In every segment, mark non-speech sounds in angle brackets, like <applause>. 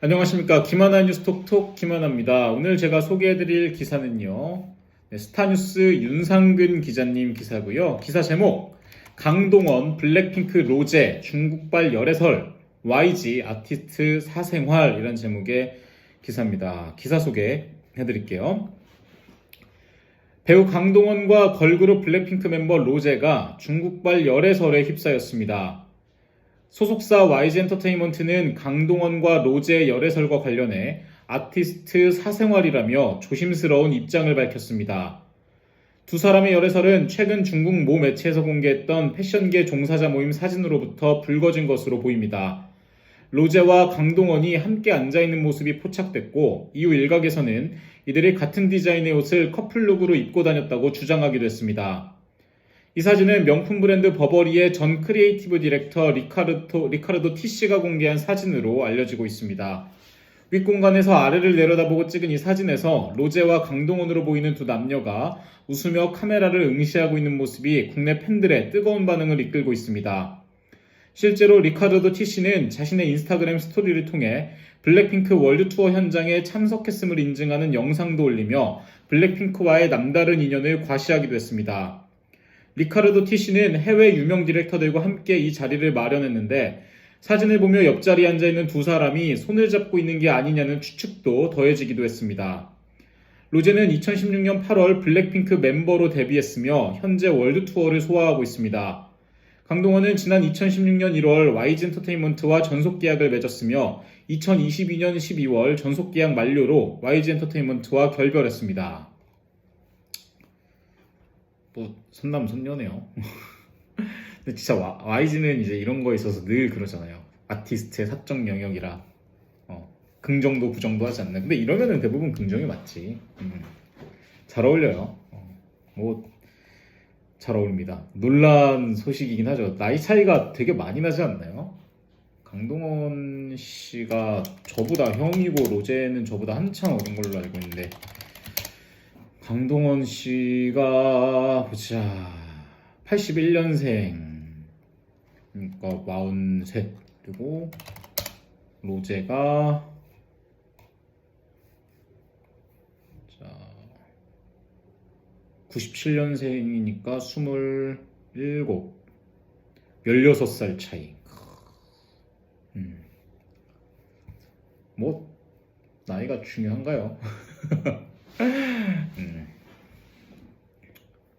안녕하십니까. 김하나 뉴스 톡톡 김하나입니다. 오늘 제가 소개해드릴 기사는요. 네, 스타뉴스 윤상근 기자님 기사고요. 기사 제목 강동원 블랙핑크 로제 중국발 열애설 YG 아티스트 사생활 이런 제목의 기사입니다. 기사 소개해드릴게요. 배우 강동원과 걸그룹 블랙핑크 멤버 로제가 중국발 열애설에 휩싸였습니다. 소속사 YG 엔터테인먼트는 강동원과 로제의 열애설과 관련해 아티스트 사생활이라며 조심스러운 입장을 밝혔습니다. 두 사람의 열애설은 최근 중국 모 매체에서 공개했던 패션계 종사자 모임 사진으로부터 불거진 것으로 보입니다. 로제와 강동원이 함께 앉아있는 모습이 포착됐고 이후 일각에서는 이들이 같은 디자인의 옷을 커플룩으로 입고 다녔다고 주장하기도 했습니다. 이 사진은 명품 브랜드 버버리의 전 크리에이티브 디렉터 리카르토, 리카르도 티씨가 공개한 사진으로 알려지고 있습니다. 윗공간에서 아래를 내려다보고 찍은 이 사진에서 로제와 강동원으로 보이는 두 남녀가 웃으며 카메라를 응시하고 있는 모습이 국내 팬들의 뜨거운 반응을 이끌고 있습니다. 실제로 리카르도 티씨는 자신의 인스타그램 스토리를 통해 블랙핑크 월드 투어 현장에 참석했음을 인증하는 영상도 올리며 블랙핑크와의 남다른 인연을 과시하기도 했습니다. 리카르도 티씨는 해외 유명 디렉터들과 함께 이 자리를 마련했는데 사진을 보며 옆자리에 앉아 있는 두 사람이 손을 잡고 있는 게 아니냐는 추측도 더해지기도 했습니다. 로제는 2016년 8월 블랙핑크 멤버로 데뷔했으며 현재 월드 투어를 소화하고 있습니다. 강동원은 지난 2016년 1월 YG 엔터테인먼트와 전속 계약을 맺었으며 2022년 12월 전속 계약 만료로 YG 엔터테인먼트와 결별했습니다. 뭐 선남 선녀네요. <laughs> 근데 진짜 와- YG는 이제 이런 거에 있어서 늘 그러잖아요. 아티스트의 사적 영역이라 어, 긍정도 부정도 하지 않나. 근데 이러면은 대부분 긍정이 맞지. 음. 잘 어울려요. 어, 뭐잘 어울립니다. 놀란 소식이긴 하죠. 나이 차이가 되게 많이 나지 않나요? 강동원 씨가 저보다 형이고 로제는 저보다 한참 어린 걸로 알고 있는데 강동원 씨가 보자 81년생 그러니까 43 그리고 로제가 자 97년생이니까 27 16살 차이 음. 뭐 나이가 중요한가요? <laughs> 음.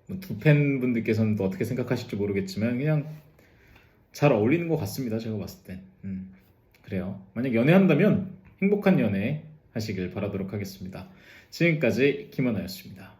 뭐두 팬분들께서는 또 어떻게 생각하실지 모르겠지만 그냥 잘 어울리는 것 같습니다. 제가 봤을 때. 음. 그래요. 만약 연애한다면 행복한 연애 하시길 바라도록 하겠습니다. 지금까지 김원아였습니다.